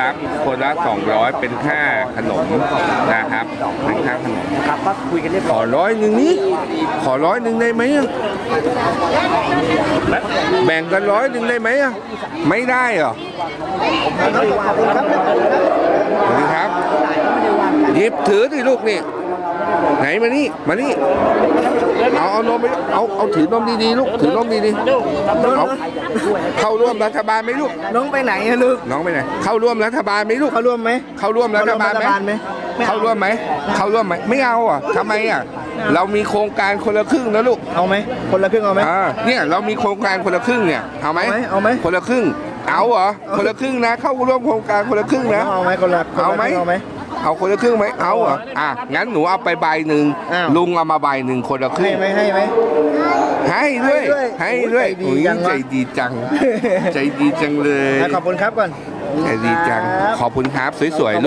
รับคนละ 200 เป็นค่าขนมนะครับเป็นค่าขนมครับก็คุยกันเรียบขร้ออยร้อยหนึ่งนี้ ขอร้อยหนึ่งได้ไหมอะแบ่งกันร้อยหนึ่งได้ไหมอะไม่ได้เหรอสวัสดีครับหยิบถือที่ลูกนี่ ไหนมานี่ มานี่ เอาเอานมไปเอาเอาถือนมดีๆลูก ถือนมดีๆเอาเข้าร่วมรัฐบาลไหมลูก น้องไปไหนอะลูก น้องไปไหน เข้าร่วมรัฐบาลไหมลูก เขาร่วมไหม เข้าร่วมรัฐบาลไหมเข้าร่วมรัฐบาลไหมไม่เอาเข้าร่วมไหม เข้าร่วมไหม ไม่เอาอะทำไมอะ เรามีโครงการคนละครึ่งนะลูก เอาไหม คนละครึ่งเอาไหมอ่าเนี่ยเรามีโครงการคนละครึ่งเนี่ยเอาไหมเอาไหมเอาไหมคนละครึ่ง เอาเหรอ คนละครึ่งนะ เข้าร่วมโครงการคนละครึ่งนะ เอาไหมคนละคนละเอาไหมครึ่งเอาไหม เอาคนละครึ่งไหมเอาเหรออะงั้นหนูเอาไปใบหนึ่งอ้าว ลุงเอามาใบหนึ่งคนละครึ่ให้งไหมให้ไหม ให้ด้วยให้ให้ด้ด้ววยยอุ๊ยใจใจดีดีจัจังงใจดีจังเลยอะขอบคุณครับก่อน ใจดีจัง ขอบคุณครับสวยๆลูก